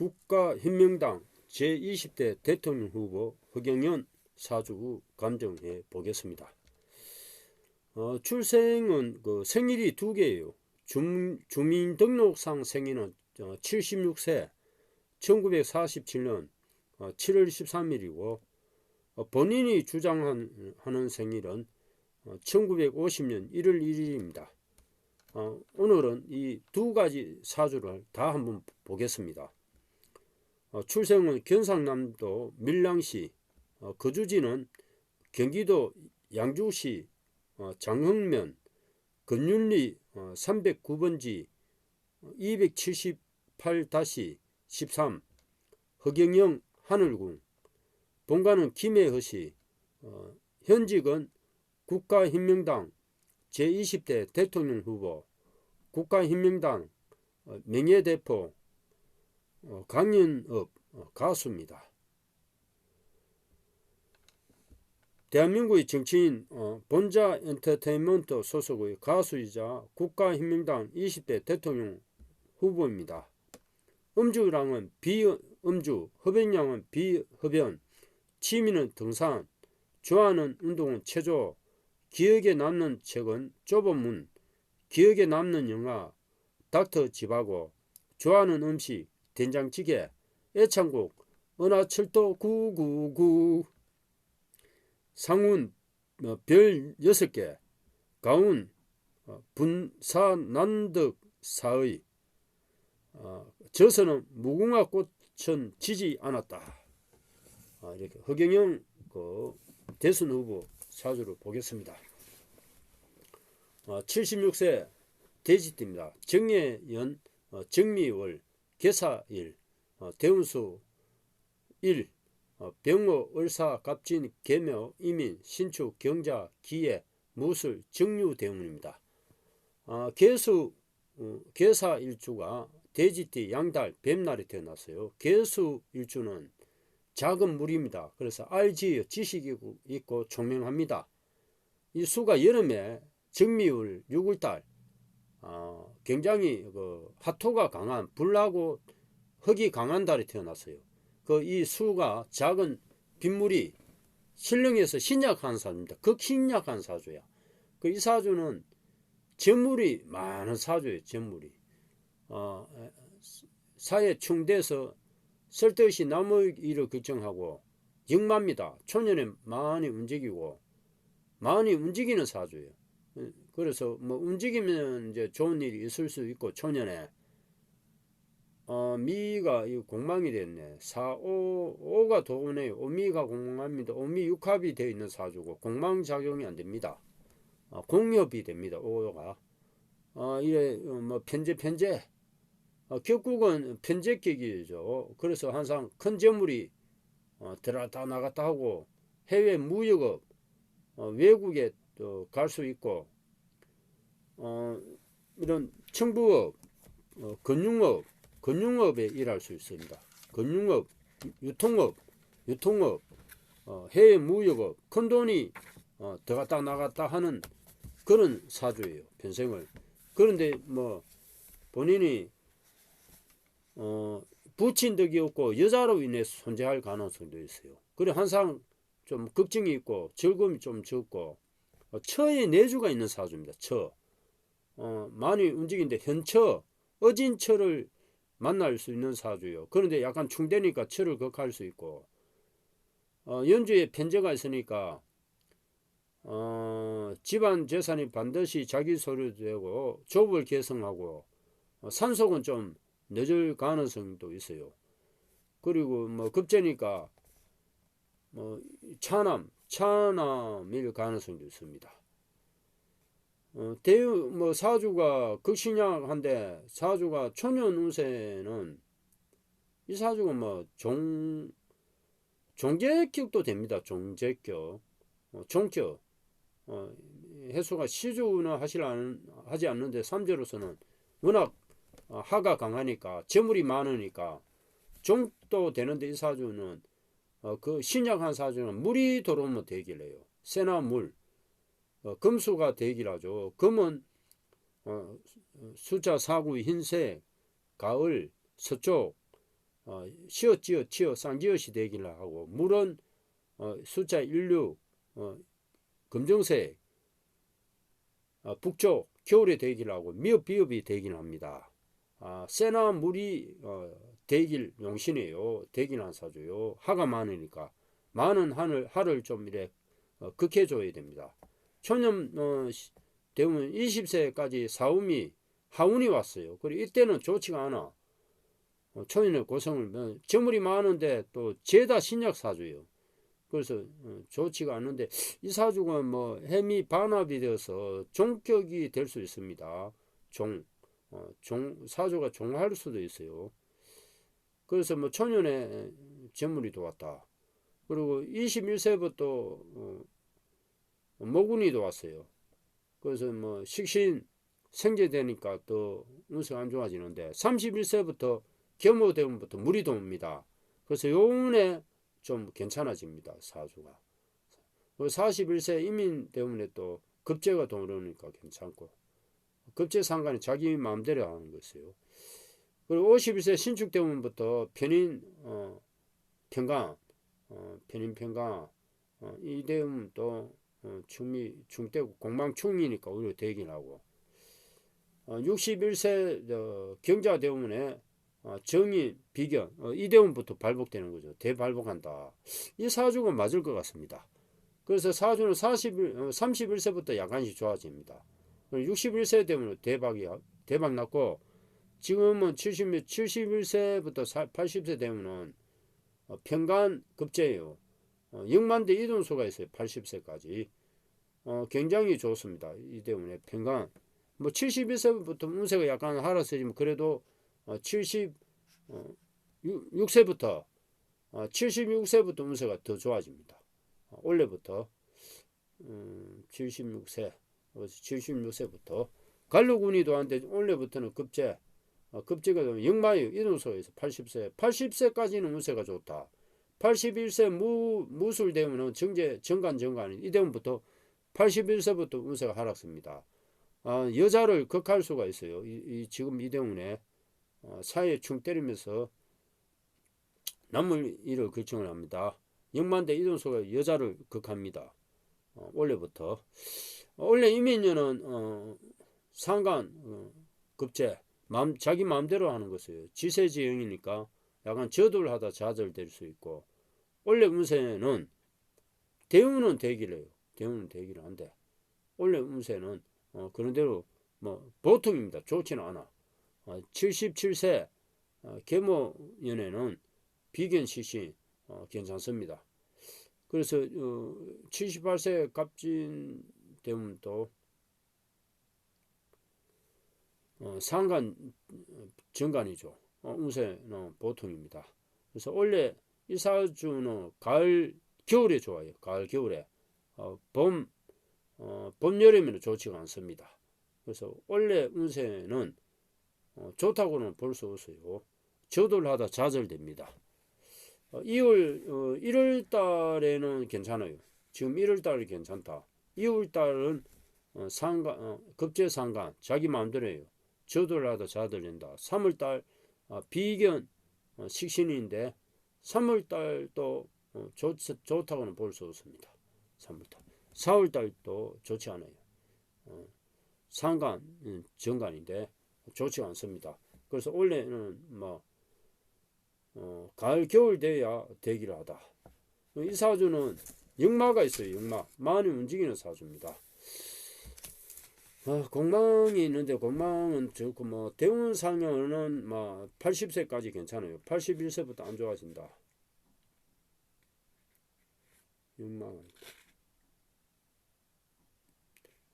국가혁명당 제20대 대통령 후보 허경연 사주 감정해 보겠습니다. 어, 출생은 그 생일이 두 개예요. 주, 주민등록상 생일은 어, 76세 1947년 어, 7월 13일이고 어, 본인이 주장하는 생일은 어, 1950년 1월 1일입니다. 어, 오늘은 이 두 가지 사주를 다 한번 보겠습니다. 어, 출생은 경상남도 밀양시, 어, 거주지는 경기도 양주시 어, 장흥면 건율리 309번지 278-13 허경영 하늘궁 본가는 김해허시 현직은 국가혁명당 제20대 대통령 후보 국가혁명당 명예대표 강연업 가수입니다. 대한민국의 정치인 어, 본자 엔터테인먼트 소속의 가수이자 국가혁명당 20대 대통령 후보입니다. 음주량은 비음주, 흡연량은 비흡연, 취미는 등산, 좋아하는 운동은 체조, 기억에 남는 책은 좁은 문, 기억에 남는 영화 닥터 지바고, 좋아하는 음식 된장찌개, 애창곡 은하철도 999 상운 어, 별 6개 가운 어, 분사난득 사의 어, 저서는 무궁화 꽃은 지지 않았다. 아, 이렇게 허경영 그 대선 후보 사주를 보겠습니다. 76세 대지띠입니다. 정예연 정미월 개사일 대운수 1 어, 병호, 을사, 갑진, 개묘, 이민, 신축, 경자, 기해, 무술, 정류 대운입니다. 아, 개수, 어, 개사 일주가 돼지띠, 양달, 뱀날이 태어났어요. 개수 일주는 작은 물입니다. 그래서 알지어 지식이 있고 총명합니다. 이 수가 여름에 정미울 6월달 어, 굉장히 그 화토가 강한 불나고 흙이 강한 달이 태어났어요. 그 이 수가 작은 빗물이 신령에서 신약한 사주입니다. 극신약한 사주야. 그 이 사주는 전물이 많은 사주예요. 전물이. 어, 사회 충돼서 쓸데없이 남의 일을 걱정하고 영마입니다. 초년에 많이 움직이고 많이 움직이는 사주예요. 그래서 뭐 움직이면 이제 좋은 일이 있을 수 있고 초년에 어, 미가 이 공망이 됐네. 4, 5, 5가 도네. 오미가 공망입니다. 오미 육합이 되어 있는 사주고 공망 작용이 안 됩니다. 어, 공협이 됩니다. 5가. 어, 이래 어, 뭐 편제 편제. 어, 결국은 편제격이죠. 그래서 항상 큰 재물이 어, 들어갔다 나갔다 하고 해외 무역업 어, 외국에 갈수 있고 어, 이런 청부업, 어, 금융업 금융업에 일할 수 있습니다. 금융업, 유통업, 유통업, 어, 해외 무역업, 큰 돈이 어, 들어갔다 나갔다 하는 그런 사주예요. 평생을. 그런데 뭐 본인이 어, 부친 덕이 없고 여자로 인해 손재할 가능성도 있어요. 그래 항상 좀 걱정이 있고 즐거움이 좀 적고 어, 처에 내주가 있는 사주입니다. 처. 어, 많이 움직이는데 현처, 어진 처를 만날 수 있는 사주요. 그런데 약간 충되니까 철을 극할 수 있고 어, 연주에 편제가 있으니까 어, 집안 재산이 반드시 자기 소유 되고 조업을 개성하고 어, 산속은 좀 늦을 가능성도 있어요. 그리고 뭐 급제니까 뭐 차남, 차남일 가능성도 있습니다. 어, 대유 뭐 사주가 극신약한데 사주가 초년 운세는 이 사주가 뭐 종 종제격도 됩니다. 종제격, 어, 종격. 어, 해수가 시주는 안, 하지 않는데 삼재로서는 워낙 어, 하가 강하니까 재물이 많으니까 종도 되는데 이 사주는 어, 그 신약한 사주는 물이 들어오면 해요. 새나 물. 어, 금수가 대기라죠. 금은 어, 숫자 4구 흰색, 가을, 서쪽, 어, 시어 지어 치어 쌍지어시 되기를 하고 물은 어, 숫자 16 어, 금정색 어, 북쪽 겨울에 되기를 하고 미흡 비읍이 되기를 합니다. 아, 세나 물이 어, 대길 용신이에요. 대길 한 사주요. 하가 많으니까 많은 하늘 하를 좀 이래 어, 극해줘야 됩니다. 초년 어, 시- 대우는 20세까지 사움이 하운이 왔어요. 그리고 이때는 좋지가 않아. 어, 초년의 고성을 뭐, 재물이 많은데 또 죄다 신약 사주예요. 그래서 어, 좋지가 않은데 이 사주가 뭐 해미 반합이 되어서 종격이 될 수 있습니다. 종, 어, 종 사주가 종할 수도 있어요. 그래서 뭐 초년에 재물이 들어왔다. 그리고 21세부터 어, 모군이 들어왔어요. 그래서 뭐 식신 생제되니까 또 운세가 안 좋아지는데 31세부터 겸호대운부터 물이 들어옵니다. 그래서 요운에 좀 괜찮아집니다. 사주가. 그리고 41세 이민 때문에 또 급제가 들어오니까 괜찮고 급제 상관이 자기 마음대로 하는 것이에요. 그리고 51세 신축 때문부터 편인 어, 평강 어, 편인 평강 어, 이 대운 또 어, 충미 중대고 공망충이니까 오히려 되긴 하고 어, 61세 어, 경자 대운에 어, 정의 비견 어, 이 대운부터 발복되는 거죠. 대발복한다. 이 사주가 맞을 것 같습니다. 그래서 사주는 41, 어, 31세부터 약간씩 좋아집니다. 61세 되면 대박이 대박 났고 지금은 70, 71세부터 80세 되면은 어, 평간 급제예요. 어, 6만 대 이동수가 있어요. 80세까지. 어, 굉장히 좋습니다. 이 때문에 평간. 뭐 71세부터 운세가 약간 하락세지만 그래도 어, 76세부터 어, 76세부터 운세가 더 좋아집니다. 어, 올해부터 음, 76세, 76세부터 갈로군이 도 한데 올해부터는 급제, 어, 급제가 되면 역마유 이동소에서 80세, 80세까지는 운세가 좋다. 81세 무, 무술 되면은 정제, 정관, 정관, 이 되면부터 81세부터 운세가 하락습니다. 아, 여자를 극할 수가 있어요. 이, 이 지금 이 때문에 어, 사회에 충 때리면서 남을 일을 결정을 합니다. 영만대 이동수가 여자를 극합니다. 어, 원래부터 어, 원래 이민년은 어, 상관 어, 급제 마음, 자기 마음대로 하는 것이에요. 지세지형이니까 약간 저돌하다 좌절될 수 있고 원래 운세는 대운은 대기를 해요. 대운은 대기를 한데 원래 운세는 어, 그런 대로 뭐 보통입니다. 좋지는 않아. 어, 77세 어, 계모연에는 비견 시신 어, 괜찮습니다. 그래서 어, 78세 갑진 되면 또 어, 상간 어, 정간이죠. 어, 운세는 보통입니다. 그래서 원래 이 사주는 가을 겨울에 좋아요. 가을 겨울에 어, 봄 어, 봄 여름에는 좋지가 않습니다. 그래서 원래 운세는 어, 좋다고는 볼 수 없어요. 저돌하다 좌절됩니다. 어, 2월 어, 1월 달에는 괜찮아요. 지금 1월 달이 괜찮다. 2월 달은 어, 상관 어, 급제 상관 자기 마음대로 해요. 저돌하다 좌절된다. 3월 달 어, 비견 어, 식신인데 3월 달도 어, 좋, 좋다고는 볼 수 없습니다. 3월 달. 4월 달도 좋지 않아요. 어, 상관 음, 정관인데 좋지 않습니다. 그래서 원래는 뭐 어, 가을 겨울 돼야 대기를 하다. 이 사주는 역마가 있어요. 역마 많이 움직이는 사주입니다. 어, 공망이 있는데 공망은 좋고 뭐 대운 상여는 뭐 80세까지 괜찮아요. 81세부터 안 좋아진다. 역마가 있다.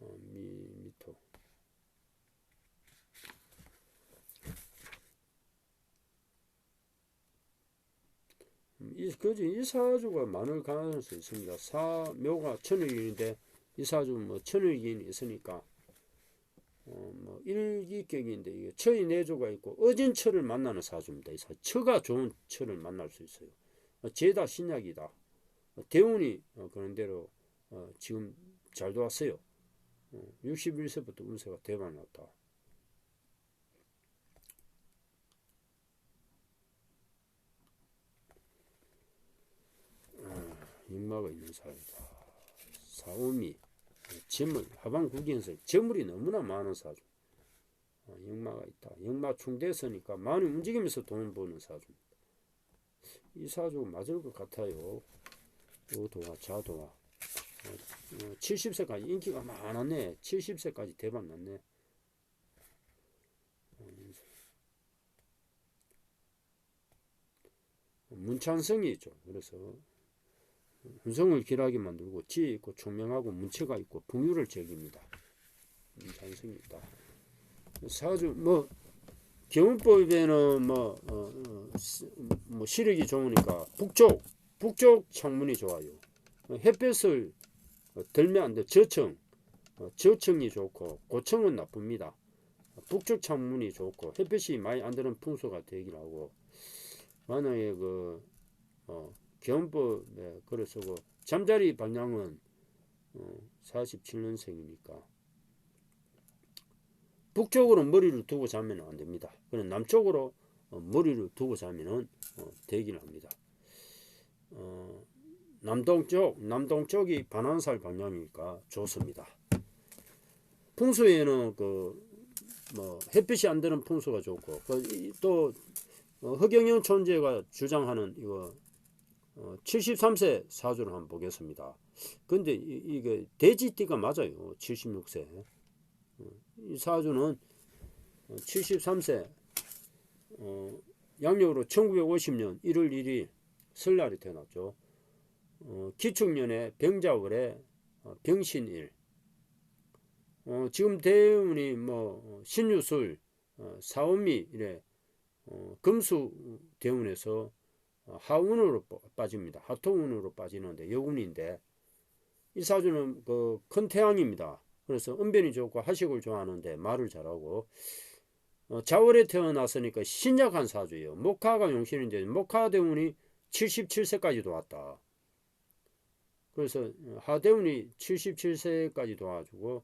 어, 미, 미터. 이, 그지, 이 사주가 많을 가능성이 있습니다. 사묘가 천일인데, 이 사주 뭐 천일기인이 있으니까, 어, 뭐 일기격인데 이게 처의 내조가 네 있고 어진 처를 만나는 사주입니다. 이 사, 처가 좋은 처를 만날 수 있어요. 어, 죄다 신약이다. 어, 대운이 어, 그런 대로 어, 지금 잘 도왔어요. 어, 61세부터 운세가 대박 났다. 인마가 아, 있는 사이다. 사오미 재물, 하방 국인에서 재물이 너무나 많은 사주. 어, 역마가 있다. 역마 충대서니까 많이 움직이면서 돈 버는 사주입니다. 이 사주 맞을 것 같아요. 요도와 자도와 어, 70세까지 인기가 많았네. 70세까지 대박 났네. 문찬성이 있죠. 그래서 hun성을 길하게 만들고 지혜 있고 총명하고 문체가 있고 풍요를 즐깁니다. 문찬성이 있다. 사주 뭐 경운법에는 뭐, 어, 어, 뭐 시력이 좋으니까 북쪽 북쪽 창문이 좋아요. 햇볕을 들면 안 돼. 저층 어, 저층이 좋고 고층은 나쁩니다. 북쪽 창문이 좋고 햇볕이 많이 안 드는 풍수가 되기를 하고 만약에 그 어, 견법에 그래서 그 잠자리 방향은 어, 47년생이니까 북쪽으로 머리를 두고 자면 안 됩니다. 그럼 남쪽으로 어, 머리를 두고 자면은 어, 되긴 합니다. 어, 남동쪽 남동쪽이 반환살 방향이니까 좋습니다. 풍수에는 그 뭐 햇빛이 안 드는 풍수가 좋고 그 또 어, 허경영 천재가 주장하는 이거 어, 73세 사주를 한번 보겠습니다. 근데 이, 게 돼지띠가 맞아요. 76세. 어, 이 사주는 73세 어, 양력으로 1950년 1월 1일 설날이 태어났죠. 어, 기축년에 병자월에 어, 병신일. 어, 지금 대운이 뭐 신유술, 어, 사오미 이래 어, 금수 대운에서 어, 하운으로 빠집니다. 하토운으로 빠지는데 여운인데 이 사주는 그 큰 태양입니다. 그래서 은변이 좋고 하식을 좋아하는데 말을 잘하고 어, 자월에 태어났으니까 신약한 사주예요. 목화가 용신인데 목화 대운이 77세까지 도 왔다. 그래서 하대운이 77세까지 도와주고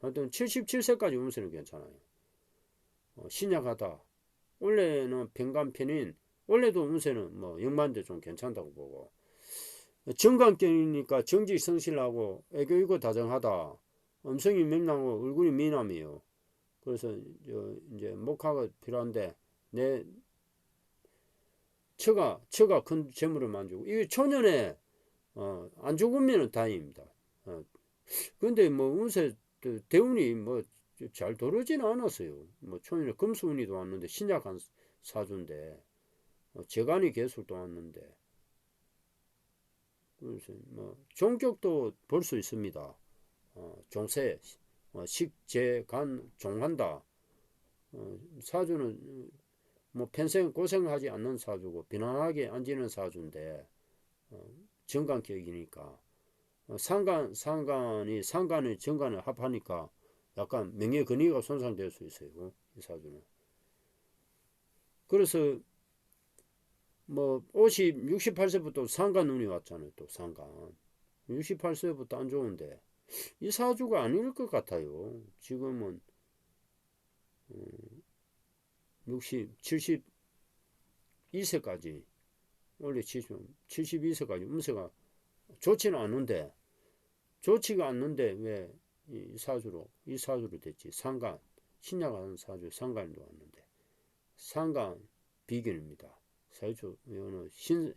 하여튼 77세까지 운세는 괜찮아요. 어, 신약하다. 원래는 평간편인 원래도 운세는 뭐 영만대 좀 괜찮다고 보고 정관경이니까 정지 성실하고 애교이고 다정하다. 음성이 명랑하고 얼굴이 미남이요. 그래서 이제 목화가 필요한데 내 처가 처가 큰 재물을 만주고 이게 초년에 어, 안 죽으면 다행입니다. 어, 근데 뭐 운세 대운이 뭐잘 도르지는 않았어요. 뭐 초년에 금수운이 도 왔는데 신약한 사주인데 어, 재간이 개술도 왔는데 그래서 뭐 종격도 볼 수 있습니다. 어, 종세, 어, 식재간 종한다. 어, 사주는 뭐 평생 고생하지 않는 사주고 비난하게 앉는 사주인데 어, 정관격이니까 어, 상간 상간이 상간이 정관을 합하니까 약간 명예 근위가 손상될 수 있어요. 이 사주는. 그래서 뭐 50, 68세부터 상간 운이 왔잖아요. 또 상간. 68세부터 안 좋은데 이 사주가 아닐 것 같아요. 지금은 60, 72세까지 원래 70, 72세까지 음세가 좋지는 않은데 좋지가 않는데 왜 이 사주로 이 사주로 됐지 상간 신약하는 사주 상간도 왔는데 상간 비견입니다. 사주 이거는 신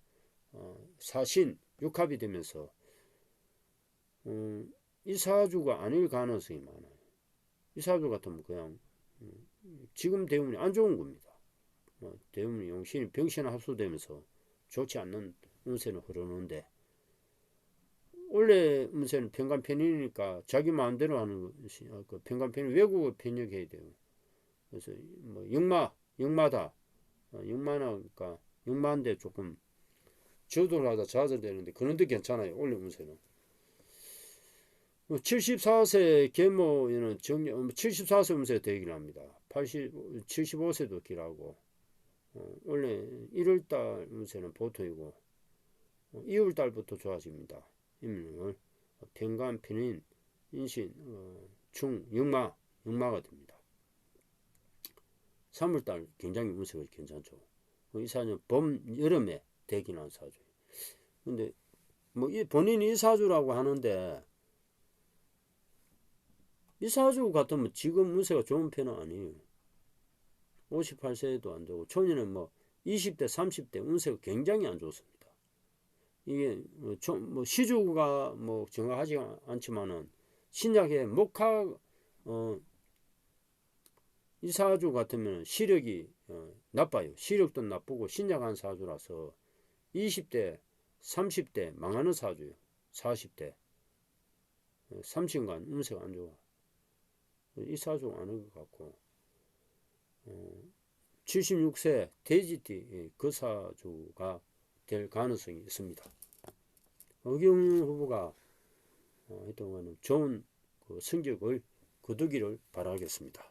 어, 사신 육합이 되면서 음, 이 사주가 아닐 가능성이 많아요. 이 사주 같으면 그냥 음, 지금 대운이 안 좋은 겁니다. 어, 대운이 용신이 병신 합수되면서 좋지 않는 운세는 흐르는데 원래 문세는 평간편이니까 자기 마음대로 하는 것이 어, 그 평간편이 외국어 편역해야 돼요. 그래서 뭐 영마 영마다 어, 영마나니까 영마인데 조금 저돌하다 좌절되는데 그런데 괜찮아요. 원래 문세는. 74세 계모에는 정 74세 음세 되기를 합니다. 80, 75세도 길하고 어, 원래 1월달 운세는 보통이고 어, 2월달부터 좋아집니다. 임명을 평간 편인 인신 어, 중 역마 역마가 됩니다. 3월달 굉장히 운세가 괜찮죠. 이 사주는 봄 여름에 대기난 사주. 근데 뭐 이 본인이 이 사주라고 하는데 이 사주 같으면 지금 운세가 좋은 편은 아니에요. 58세도 안 되고 초년은 뭐 20대 30대 운세가 굉장히 안 좋습니다. 이게 뭐, 좀, 뭐 시주가 뭐 정확하지 않지만은 신약의 목화 어 이사주 같으면 시력이 어, 나빠요. 시력도 나쁘고 신약한 사주라서 20대 30대 망하는 사주요. 40대 30간 운세가 안 좋아. 이 사주 아닌 것 같고 어, 76세 돼지띠 그 사주가 될 가능성이 있습니다. 어경 후보가 어, 이동안은 좋은 그 성적을 거두기를 바라겠습니다.